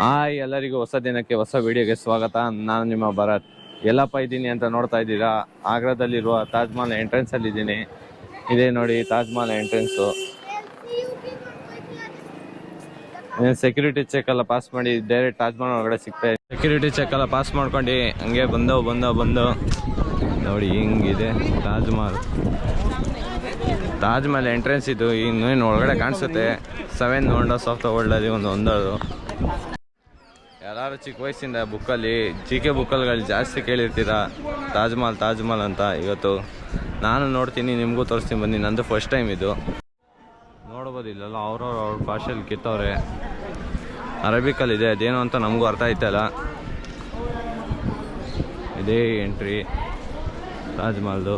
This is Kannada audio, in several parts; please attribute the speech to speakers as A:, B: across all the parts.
A: ಹಾಯ್ ಎಲ್ಲರಿಗೂ ಹೊಸ ದಿನಕ್ಕೆ ಹೊಸ ವಿಡಿಯೋಗೆ ಸ್ವಾಗತ. ನಾನು ನಿಮ್ಮ ಭರತ್. ಎಲ್ಲಪ್ಪ ಇದ್ದೀನಿ ಅಂತ ನೋಡ್ತಾ ಇದ್ದೀರಾ? ಆಗ್ರಾದಲ್ಲಿರುವ ತಾಜ್ ಮಹಲ್ ಎಂಟ್ರೆನ್ಸ್ ಅಲ್ಲಿ ಇದ್ದೀನಿ. ಇದೇ ನೋಡಿ Taj Mahal entrance security check ಎಲ್ಲ ಪಾಸ್ ಮಾಡಿ ಡೈರೆಕ್ಟ್ ತಾಜ್ ಮಹಲ್ ಒಳಗಡೆ ಸಿಗ್ತಾ ಇದೆ ಸೆಕ್ಯೂರಿಟಿ ಚೆಕ್ ಎಲ್ಲ ಪಾಸ್ ಮಾಡ್ಕೊಂಡು ಹಂಗೆ ಬಂದವು ಬಂದವು ಬಂದು. ನೋಡಿ ಹಿಂಗಿದೆ ತಾಜ್ ಮಹಲ್. ತಾಜ್ ಮಹಲ್ ಎಂಟ್ರೆನ್ಸ್ ಇದು ಇನ್ನೇನು ಒಳಗಡೆ ಕಾಣಿಸುತ್ತೆ? Seven wonders of the world ಅಲ್ಲಿ ಒಂದು ಒಂದದು ಎಲ್ಲರೂ ಚಿಕ್ಕ ವಯಸ್ಸಿಂದ ಬುಕ್ಕಲ್ಲಿ ಜಿ ಕೆ ಬುಕ್ಕಲ್ಗಳು ಜಾಸ್ತಿ ಕೇಳಿರ್ತೀರಾ? ತಾಜ್ ಮಹಲ್ ತಾಜ್ ಮಹಲ್ ಅಂತ ಇವತ್ತು. ನಾನು ನೋಡ್ತೀನಿ, ನಿಮಗೂ ತೋರಿಸ್ತೀನಿ, ಬನ್ನಿ. ನಂದು ಫಸ್ಟ್ ಟೈಮ್ ಇದು. ನೋಡ್ಬೋದು, ಇಲ್ಲೆಲ್ಲ ಅವ್ರವ್ರ ಅವ್ರ ಭಾಷೆಯಲ್ಲಿ ಕಿತ್ತವ್ರೆ. ಅರೇಬಿಕಲ್ಲಿ ಇದೆ, ಅದೇನು ಅಂತ ನಮಗೂ ಅರ್ಥ ಆಯ್ತಲ್ಲ ಇದೇ ಎಂಟ್ರಿ ತಾಜ್ ಮಹಲ್ದು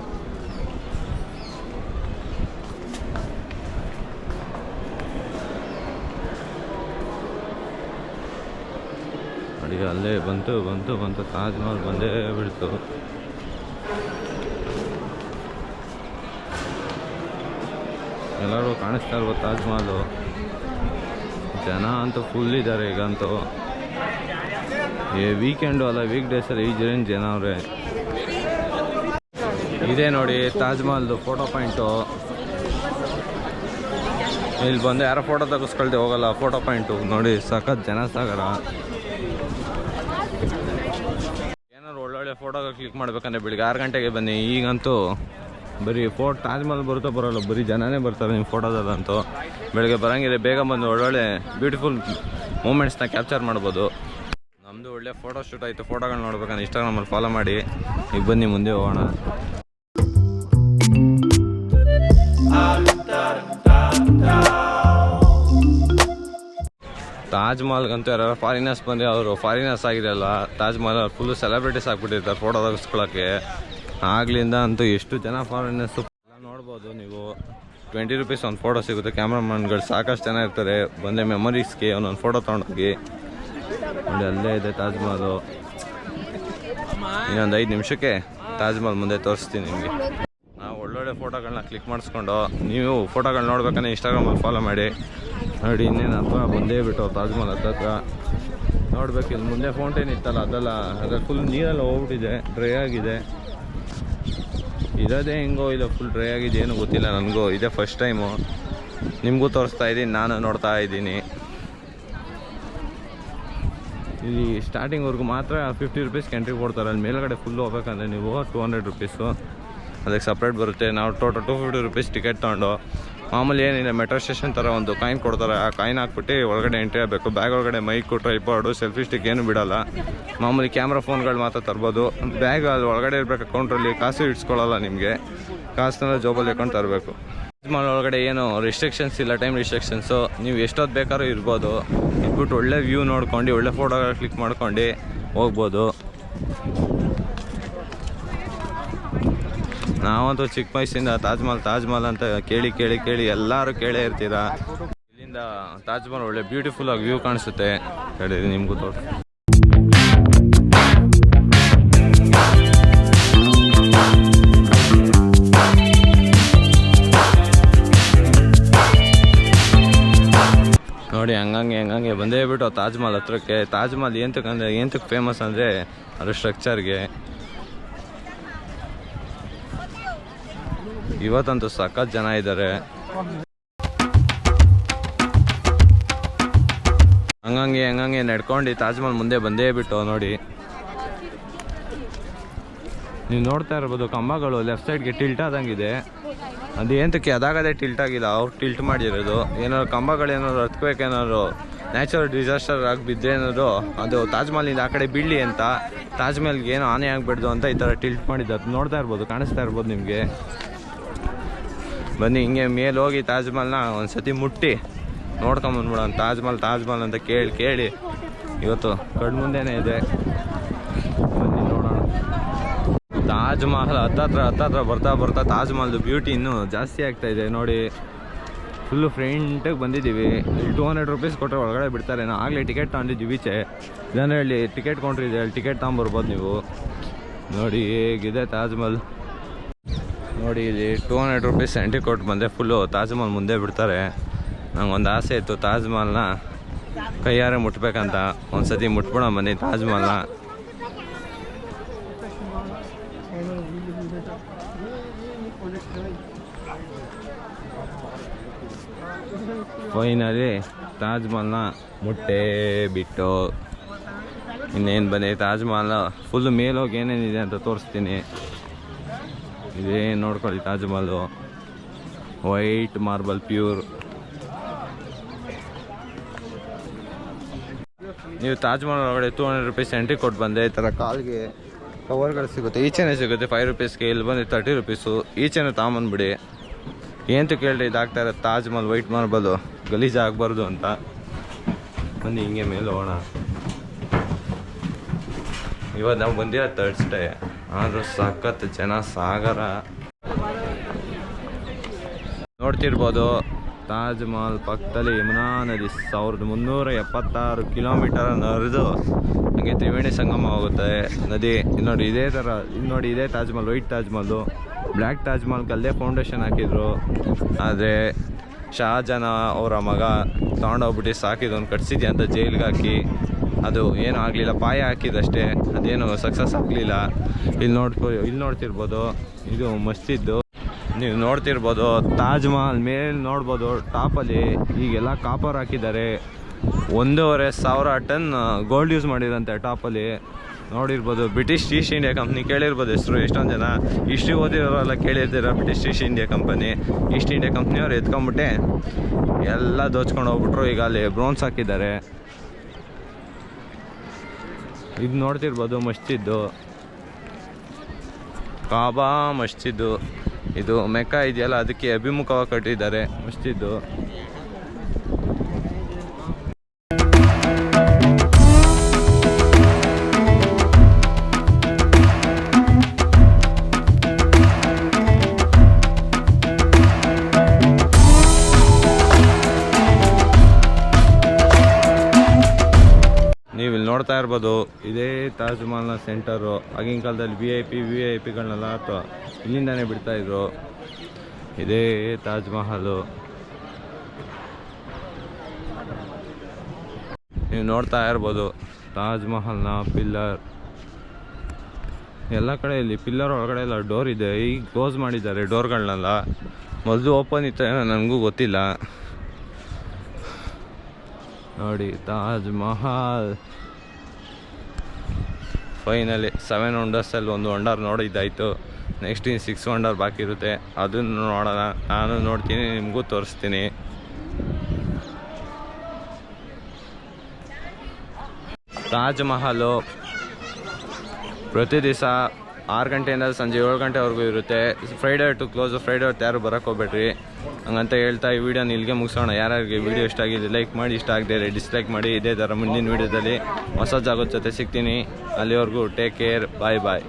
A: ನೋಡಿ ಅಲ್ಲೇ ಬಂತು ಬಂತು ಬಂತು ತಾಜ್ ಮಹಲ್ ಬಂದೇ ಬಿಡ್ತು. ಎಲ್ಲರೂ ಕಾಣಿಸ್ತಾ ಇರ್ಬೋದು ತಾಜ್ ಮಹಲ್ ಜನ ಅಂತೂ ಫುಲ್ ಇದ್ದಾರೆ ಈಗಂತೂ. ಏ ವೀಕೆಂಡು ಅಲ್ಲ ವೀಕ್ ಡೇಸಲ್ಲಿ ಈ ಜನ ಜನ ಅವ್ರೆ. ಇದೇ ನೋಡಿ ತಾಜ್ ಮಹಲ್ದು ಫೋಟೋ ಪಾಯಿಂಟು ಇಲ್ಲಿ ಬಂದು ಯಾರೋ ಫೋಟೋ ತೆಗೆಸ್ಕೊಳ್ದೆ ಹೋಗಲ್ಲ ಫೋಟೋ ಪಾಯಿಂಟು ನೋಡಿ ಸಖತ್ ಜನ ಸಾಗರ. ಫೋಟೋ ಕ್ಲಿಕ್ ಮಾಡ್ಬೇಕಂದ್ರೆ ಬೆಳಿಗ್ಗೆ ಆರು ಗಂಟೆಗೆ ಬನ್ನಿ. ಈಗಂತೂ ಬರೀ ಫೋಟೋ ತಾಜ್ ಮಹಲ್ ಬರುತ್ತೋ ಬರೋಲ್ಲ, ಬರೀ ಜನನೇ ಬರ್ತಾರೆ ನಿಮ್ಮ ಫೋಟೋದಲ್ಲಂತೂ ಬೆಳಗ್ಗೆ ಬರಂಗಿದೆ ಬೇಗ ಬಂದು ಒಳ್ಳೊಳ್ಳೆ ಬ್ಯೂಟಿಫುಲ್ ಮೂಮೆಂಟ್ಸ್ನ ಕ್ಯಾಪ್ಚರ್ ಮಾಡ್ಬೋದು. ನಮ್ಮದು ಒಳ್ಳೆ ಫೋಟೋ ಶೂಟ್ ಆಯಿತು. ಫೋಟೋಗಳು ನೋಡ್ಬೇಕಂದ್ರೆ ಇನ್ಸ್ಟಾಗ್ರಾಮಲ್ಲಿ ಫಾಲೋ ಮಾಡಿ. ಈಗ ಬನ್ನಿ, ಮುಂದೆ ಹೋಗೋಣ. ತಾಜ್ ಮಹಲ್ಗಂತೂ ಯಾರು ಫಾರಿನರ್ಸ್ ಬಂದರೆ ಅವರು ಫಾರಿನರ್ಸ್ ಆಗಿರಲ್ಲ ತಾಜ್ ಮಹಲ್ ಫುಲ್ ಸೆಲೆಬ್ರಿಟೀಸ್ ಆಗಿಬಿಟ್ಟಿರ್ತಾರೆ ಫೋಟೋ ತೆಗೆಸ್ಕೊಳ್ಳೋಕ್ಕೆ ಆಗ್ಲಿಂದ ಅಂತೂ ಎಷ್ಟು ಜನ ಫಾರಿನರ್ಸು ನೋಡ್ಬೋದು ನೀವು. ಟ್ವೆಂಟಿ ರುಪೀಸ್ ಒಂದು ಫೋಟೋ ಸಿಗುತ್ತೆ ಕ್ಯಾಮ್ರಾಮನ್ಗಳು ಸಾಕಷ್ಟು ಜನ ಇರ್ತಾರೆ. ಬಂದೆ ಮೆಮೊರೀಸ್ಗೆ ಒಂದೊಂದು ಫೋಟೋ ತೊಗೊಂಡೋಗಿ. ನೋಡಿ ಅಲ್ಲೇ ಇದೆ ತಾಜ್ ಮಹಲ್. ಇನ್ನೊಂದು ಐದು ನಿಮಿಷಕ್ಕೆ ತಾಜ್ ಮಹಲ್ ಮುಂದೆ ತೋರಿಸ್ತೀನಿ ನಿಮಗೆ. ನಾವು ಒಳ್ಳೊಳ್ಳೆ ಫೋಟೋಗಳನ್ನ ಕ್ಲಿಕ್ ಮಾಡಿಸ್ಕೊಂಡು ನೀವು ಫೋಟೋಗಳು ನೋಡ್ಬೇಕಂದ್ರೆ ಇನ್ಸ್ಟಾಗ್ರಾಮಲ್ಲಿ ಫಾಲೋ ಮಾಡಿ. ನೋಡಿ ಇನ್ನೇನಪ್ಪ ಬಂದೇ ಬಿಟ್ಟು ತಾಜ್ ಮಹಲ್ ಹತ್ರ ನೋಡ್ಬೇಕು, ಇಲ್ಲಿ ಮುಂದೆ ಫೌಂಟೇನ್ ಇತ್ತಲ್ಲ, ಅದೆಲ್ಲ ಅದ ಫುಲ್ ನೀರೆಲ್ಲ ಹೋಗ್ಬಿಟ್ಟಿದೆ ಡ್ರೈ ಆಗಿದೆ. ಇರೋದೇ ಹೆಂಗೋ ಇಲ್ಲ ಫುಲ್ ಡ್ರೈ ಆಗಿದೆ, ಏನು ಗೊತ್ತಿಲ್ಲ ನನಗೂ, ಇದೇ ಫಸ್ಟ್ ಟೈಮು ನಿಮಗೂ ತೋರಿಸ್ತಾ ಇದ್ದೀನಿ, ನಾನು ನೋಡ್ತಾ ಇದ್ದೀನಿ. ಇಲ್ಲಿ ಸ್ಟಾರ್ಟಿಂಗ್ವರೆಗೂ ಮಾತ್ರ ಫಿಫ್ಟಿ ರುಪೀಸ್ಗೆ ಎಂಟ್ರಿ ಕೊಡ್ತಾರೆ, ಅಲ್ಲಿ ಮೇಲ್ಗಡೆ ಫುಲ್ ಹೋಗ್ಬೇಕಂದ್ರೆ ನೀವು ಟೂ ಹಂಡ್ರೆಡ್ ರುಪೀಸು ಅದಕ್ಕೆ ಸಪ್ರೇಟ್ ಬರುತ್ತೆ. ನಾವು total two fifty rupees ticket ತೊಗೊಂಡು ಮಾಮೂಲಿ ಏನಿದೆ ಮೆಟ್ರೋ ಸ್ಟೇಷನ್ ಥರ ಒಂದು ಕಾಯಿನ್ ಕೊಡ್ತಾರೆ. ಆ ಕಾಯಿನ್ ಹಾಕ್ಬಿಟ್ಟು ಒಳಗಡೆ ಎಂಟ್ರಿ ಆಗಬೇಕು. ಬ್ಯಾಗ್ ಒಳಗಡೆ ಮೈಕು ಟ್ರೈಪಾಡು ಸೆಲ್ಫಿ ಸ್ಟಿಕ್ ಏನು ಬಿಡಲ್ಲ. ಮಾಮೂಲಿ ಕ್ಯಾಮ್ರಾ ಫೋನ್ಗಳು ಮಾತ್ರ ತರ್ಬೋದು. ಬ್ಯಾಗ್ ಅಲ್ಲಿ ಒಳಗಡೆ ಇರಬೇಕು ಅಕೌಂಟ್ರಲ್ಲಿ ಕಾಸು ಇಡ್ಸ್ಕೊಳ್ಳಲ್ಲ ನಿಮಗೆ. ಕಾಸನ್ನೆಲ್ಲ ಜೋಬಲ್ಲಿ ಅಕೌಂಟ್ ತರಬೇಕು. ಮಾಲ್ ಒಳಗಡೆ ಏನು ರಿಸ್ಟ್ರಿಕ್ಷನ್ಸ್ ಇಲ್ಲ ಟೈಮ್ ರಿಸ್ಟ್ರಿಕ್ಷನ್ಸು ನೀವು ಎಷ್ಟೊತ್ತು ಬೇಕಾದ್ರೂ ಇರ್ಬೋದು. ಇದ್ಬಿಟ್ಟು ಒಳ್ಳೆ ವ್ಯೂ ನೋಡ್ಕೊಂಡು, ಒಳ್ಳೆ ಫೋಟೋಗಳು ಕ್ಲಿಕ್ ಮಾಡ್ಕೊಂಡು ಹೋಗ್ಬೋದು. ನಾವಂತೂ ಚಿಕ್ಕ ವಯಸ್ಸಿಂದ ತಾಜ್ ಮಹಲ್ ತಾಜ್ ಮಹಲ್ ಅಂತ ಕೇಳಿ ಕೇಳಿ ಕೇಳಿ ಎಲ್ಲರೂ ಕೇಳೇ ಇರ್ತೀರಾ. ಇಲ್ಲಿಂದ ತಾಜ್ ಮಹಲ್ ಒಳ್ಳೆ ಬ್ಯೂಟಿಫುಲ್ ಆಗಿ ವ್ಯೂ ಕಾಣಿಸುತ್ತೆ. ಹೇಳಿ ನಿಮಗೂ ತೋಟ ನೋಡಿ, ಹಂಗಂಗೆ ಹಂಗಂಗೆ ಬಂದೇ ಬಿಟ್ಟು ತಾಜ್ ಮಹಲ್ ಹತ್ರಕ್ಕೆ. ತಾಜ್ ಮಹಲ್ ಏಂತಕ್ಕೆ ಏನ್ ತಕ್ಕ ಫೇಮಸ್ ಅಂದರೆ ಅದ್ರ ಸ್ಟ್ರಕ್ಚರ್ಗೆ ಇವತ್ತಂತೂ ಸಖತ್ ಜನ ಇದ್ದಾರೆ ಹಂಗಂಗೆ ಹಂಗಂಗೆ ನಡ್ಕೊಂಡು ತಾಜ್ ಮಹಲ್ ಮುಂದೆ ಬಂದೇ ಬಿಟ್ಟು ನೋಡಿ. ನೀವು ನೋಡ್ತಾ ಇರ್ಬೋದು, ಕಂಬಗಳು ಲೆಫ್ಟ್ ಸೈಡ್ಗೆ ಟಿಲ್ಟ್ ಆದಂಗಿದೆ. ಅದು ಏಂತಕ್ಕೆ ಅದಾಗದೇ ಟಿಲ್ಟ್ ಆಗಿಲ್ಲ, ಅವ್ರು ಟಿಲ್ಟ್ ಮಾಡಿರೋದು. ಏನಾದ್ರು ಕಂಬಗಳು ಏನಾದ್ರು ಹತ್ಕಬೇಕು ಏನಾದ್ರು ನ್ಯಾಚುರಲ್ ಡಿಸಾಸ್ಟರ್ ಆಗಿ ಬಿದ್ದರೆ ಏನಾದ್ರು ಅದು ತಾಜ್ ಮಹಲಿಂದ ಆ ಕಡೆ ಬೀಳಲಿ ಅಂತ, ತಾಜ್ ಮಹಲ್ಗೆ ಏನು ಹಾನಿ ಆಗಬಾರ್ದು ಅಂತ ಈ ಥರ ಟಿಲ್ಟ್ ಮಾಡಿದ್ದು. ಅದು ನೋಡ್ತಾ ಇರ್ಬೋದು, ಕಾಣಿಸ್ತಾ ಇರ್ಬೋದು ನಿಮಗೆ. ಬನ್ನಿ, ಹಿಂಗೆ ಮೇಲೆ ಹೋಗಿ ತಾಜ್ ಮಹಲ್ನ ಒಂದು ಮುಟ್ಟಿ. ನೋಡ್ಕೊಂಬಂದ್ಬಿಡೋಣ ತಾಜ್ ಮಹಲ್ ತಾಜ್ ಮಹಲ್ ಅಂತ ಕೇಳಿ ಕೇಳಿ. ಇವತ್ತು ಕಣ್ಮುಂದೆನೇ ಇದೆ. ಬನ್ನಿ, ನೋಡೋಣ. ತಾಜ್ ಮಹಲ್ ಹತ್ತತ್ರ ಹತ್ತತ್ರ ಬರ್ತಾ ಬರ್ತಾ ತಾಜ್ ಮಹಲ್ದು ಬ್ಯೂಟಿ ಇನ್ನೂ ಜಾಸ್ತಿ ಆಗ್ತಾ ಇದೆ. ನೋಡಿ ಫುಲ್ಲು ಫ್ರೆಂಟಾಗಿ ಬಂದಿದ್ದೀವಿ. ಟೂ ಹಂಡ್ರೆಡ್ ರುಪೀಸ್ ಕೊಟ್ಟರೆ ಒಳಗಡೆ ಬಿಡ್ತಾರೆ. ನಾವು ಆಗಲೇ ಟಿಕೆಟ್ ತಗೊಂಡಿದ್ದೀವಿ ಈಚೆ. ಜನರಲ್ಲಿ ಟಿಕೆಟ್ ಕೊಂಡ್ರಿದೆ ಅಲ್ಲಿ ಟಿಕೆಟ್ ತೊಗೊಂಬರ್ಬೋದು ನೀವು. ನೋಡಿ, ಹೇಗಿದೆ ತಾಜ್ ಮಹಲ್. ನೋಡಿ, ಇಲ್ಲಿ ಟೂ ಹಂಡ್ರೆಡ್ ರುಪೀಸ್ ಎಂಟ್ರಿ ಕೊಟ್ಟು ಬಂದೆ ಫುಲ್ಲು ತಾಜ್ ಮಹಲ್ ಮುಂದೆ ಬಿಡ್ತಾರೆ. ನಂಗೆ ಒಂದು ಆಸೆ ಇತ್ತು ತಾಜ್ ಮಹಲ್ನ ಕೈಯಾರೆ ಮುಟ್ಬೇಕಂತ. ಒಂದ್ಸತಿ ಮುಟ್ಬಿಡ ಬನ್ನಿ ತಾಜ್ ಮಹಲ್ನ ಫೈನಲಿ ತಾಜ್ ಮಹಲ್ನ ಮುಟ್ಟೆ ಬಿಟ್ಟು. ಇನ್ನೇನು ಬನ್ನಿ ತಾಜ್ ಮಹಲ್ ಫುಲ್ ಮೇಲೋಗಿ ಏನೇನಿದೆ ಅಂತ ತೋರಿಸ್ತೀನಿ. ಇದೇ ನೋಡ್ಕೊಳ್ಳಿ, Taj Mahal white marble pure ನೀವು ತಾಜ್ ಮಹಲ್ ಒಳಗಡೆ ಟೂ ಹಂಡ್ರೆಡ್ ರುಪೀಸ್ ಎಂಟ್ರಿ ಕೊಟ್ಟು ಬಂದೆ ಈ ಥರ ಕಾಲ್ಗೆ ಕವರ್ಗಳು ಸಿಗುತ್ತೆ. ಈಚೆನೇ ಸಿಗುತ್ತೆ ಫೈವ್ ರುಪೀಸ್ಗೆ ಇಲ್ಲಿ ಬಂದು ತರ್ಟಿ ರುಪೀಸು ಈಚೆನೇ ತಗೊಂಬಂದ್ಬಿಡಿ ಏನಂತ ಕೇಳ್ರಿ, ಇದಾಗ್ತಾ ಇರೋದು ತಾಜ್ ಮಹಲ್ ವೈಟ್ ಮಾರ್ಬಲು ಗಲೀಜು ಆಗಬಾರ್ದು ಅಂತ. ಬನ್ನಿ, ಹಿಂಗೆ ಮೇಲೆ ಹೋಗೋಣ. ಇವತ್ತು ನಾವು ಬಂದಿರೋ ತರ್ಡ್ಸ್ಡೇ ಆದರೂ ಸಖತ್ ಜನ ಸಾಗರ. ನೋಡ್ತಿರ್ಬೋದು, ತಾಜ್ ಮಹಲ್ ಪಕ್ಕದಲ್ಲಿ ಯಮುನಾ ನದಿ ಸಾವಿರದ ಮುನ್ನೂರ ಎಪ್ಪತ್ತಾರು ಕಿಲೋಮೀಟರ್ ಹರಿದು ಹಾಗೆ ತ್ರಿವೇಣಿ ಸಂಗಮ ಹೋಗುತ್ತೆ. ನದಿ ಇನ್ನು ನೋಡಿ ಇದೇ ಥರ ಇಲ್ಲಿ ನೋಡಿ ಇದೇ ತಾಜ್ ಮಹಲ್, ವೈಟ್ ತಾಜ್ ಮಹಲ್ ಬ್ಲ್ಯಾಕ್ ತಾಜ್ ಮಹಲ್ಗೆ ಅಲ್ಲೇ ಫೌಂಡೇಶನ್ ಹಾಕಿದ್ರು. ಆದರೆ ಶಹಜಾನ ಅವರ ಮಗ ತೊಗೊಂಡೋಗ್ಬಿಟ್ಟು ಸಾಕಿದವನು ಕಟ್ಸಿದ್ಯಾ ಅಂತ ಜೈಲಿಗೆ ಹಾಕಿ. ಅದು ಏನೂ ಆಗಲಿಲ್ಲ, ಪಾಯ ಹಾಕಿದಷ್ಟೇ, ಅದೇನು ಸಕ್ಸಸ್ ಆಗಲಿಲ್ಲ. ಇಲ್ಲಿ ನೋಡ್ಕೊ ಇಲ್ಲಿ ನೋಡ್ತಿರ್ಬೋದು, ಇದು ಮಸ್ತಿದ್ದು ನೀವು ನೋಡ್ತಿರ್ಬೋದು, ತಾಜ್ ಮಹಲ್ ಮೇಲೆ ನೋಡ್ಬೋದು ಟಾಪಲ್ಲಿ ಈಗೆಲ್ಲ ಕಾಪರ್ ಹಾಕಿದ್ದಾರೆ. ಒಂದೂವರೆ ಸಾವಿರ ಟನ್ ಗೋಲ್ಡ್ ಯೂಸ್ ಮಾಡಿರಂತೆ ಟಾಪಲ್ಲಿ ನೋಡಿರ್ಬೋದು ಬ್ರಿಟಿಷ್ ಈಸ್ಟ್ ಇಂಡಿಯಾ ಕಂಪ್ನಿ ಕೇಳಿರ್ಬೋದು ಹೆಸರು, ಎಷ್ಟೊಂದು ಜನ. ಹಿಸ್ಟ್ರಿ ಓದಿರೋರೆಲ್ಲ ಕೇಳಿರ್ತೀರ British East India company East India ಕಂಪ್ನಿಯವ್ರು ಎತ್ಕೊಂಬಿಟ್ಟೆ. ಎಲ್ಲ ದೋಚ್ಕೊಂಡು ಹೋಗ್ಬಿಟ್ರು, ಈಗ ಅಲ್ಲಿ ಬ್ರೋನ್ಸ್ ಹಾಕಿದ್ದಾರೆ. ಇದು ನೋಡ್ತಿರ್ಬೋದು ಮಸ್ಜಿದ್ದು. ಕಾಬಾ ಮಸ್ಜಿದ್ದು. ಇದು ಮೆಕ್ಕ ಇದೆಯಲ್ಲ ಅದಕ್ಕೆ ಅಭಿಮುಖವಾಗಿ ಕಟ್ಟಿದ್ದಾರೆ ಮಸ್ಜಿದ್ದು. ನೋಡ್ತಾ ಇರ್ಬೋದು, ಇದೇ ತಾಜ್ ಮಹಲ್ನ ಸೆಂಟರು ಆಗಿನ ಕಾಲದಲ್ಲಿ V I P V I ಪಿಗಳನ್ನೆಲ್ಲ ಅಥವಾ ಇಲ್ಲಿಂದಾನೇ ಬಿಡ್ತಾ ಇದ್ರು. ಇದೇ ತಾಜ್ ಮಹಲು. ನೀವು ನೋಡ್ತಾ ಇರ್ಬೋದು, ತಾಜ್ ಮಹಲ್ನ ಪಿಲ್ಲರ್ ಎಲ್ಲ ಕಡೆ ಇಲ್ಲಿ ಪಿಲ್ಲರ್ ಒಳಗಡೆ ಎಲ್ಲ ಡೋರ್ ಇದೆ. ಈಗ ಕ್ಲೋಸ್ ಮಾಡಿದ್ದಾರೆ ಡೋರ್ಗಳನ್ನೆಲ್ಲ ಮೊದಲು ಓಪನ್ ಇತ್ತು, ಏನೋ ನನಗೂ ಗೊತ್ತಿಲ್ಲ. ನೋಡಿ, ತಾಜ್ ಮಹಲ್. ಫೈನಲಿ ಸೆವೆನ್ ವಂಡರ್ಸಲ್ಲಿ ಒಂದು ವಂಡರ್ ನೋಡಿದ್ದಾಯಿತು. ನೆಕ್ಸ್ಟ್ ಇನ್ನು ಸಿಕ್ಸ್ ವಂಡರ್ ಬಾಕಿ ಇರುತ್ತೆ. ಅದನ್ನು ನೋಡೋಣ. ನಾನು ನೋಡ್ತೀನಿ, ನಿಮಗೂ ತೋರಿಸ್ತೀನಿ. ತಾಜ್ ಮಹಲು ಪ್ರತಿ ದಿವಸ ಆರು ಗಂಟೆಯಿಂದ ಸಂಜೆ ಏಳು ಗಂಟೆವರೆಗೂ ಇರುತ್ತೆ. ಫ್ರೈಡೇ ಟು ಕ್ಲೋಸ್ ಫ್ರೈಡೇ ಹೊತ್ತು ಯಾರು ಬರೋಕ್ಕೆ ಹೋಗ್ಬೇಡ್ರಿ. ಹಂಗಂತ ಹೇಳ್ತಾ ಈ ವಿಡಿಯೋನ ಇಲ್ಲಿಗೆ ಮುಗಿಸೋಣ. ಯಾರ್ಯಾರಿಗೆ ವಿಡಿಯೋ ಇಷ್ಟ ಆಗಿದೆ ಲೈಕ್ ಮಾಡಿ, ಇಷ್ಟ ಆಗದೆ ಡಿಸ್ಲೈಕ್ ಮಾಡಿ, ಇದೇ ಥರ ಮುಂದಿನ ವಿಡಿಯೋದಲ್ಲಿ ಹೊಸ ಜಾಗದ ಜೊತೆ ಸಿಗ್ತೀನಿ. ಅಲ್ಲಿವರೆಗೂ ಟೇಕ್ ಕೇರ್ ಬಾಯ್ ಬಾಯ್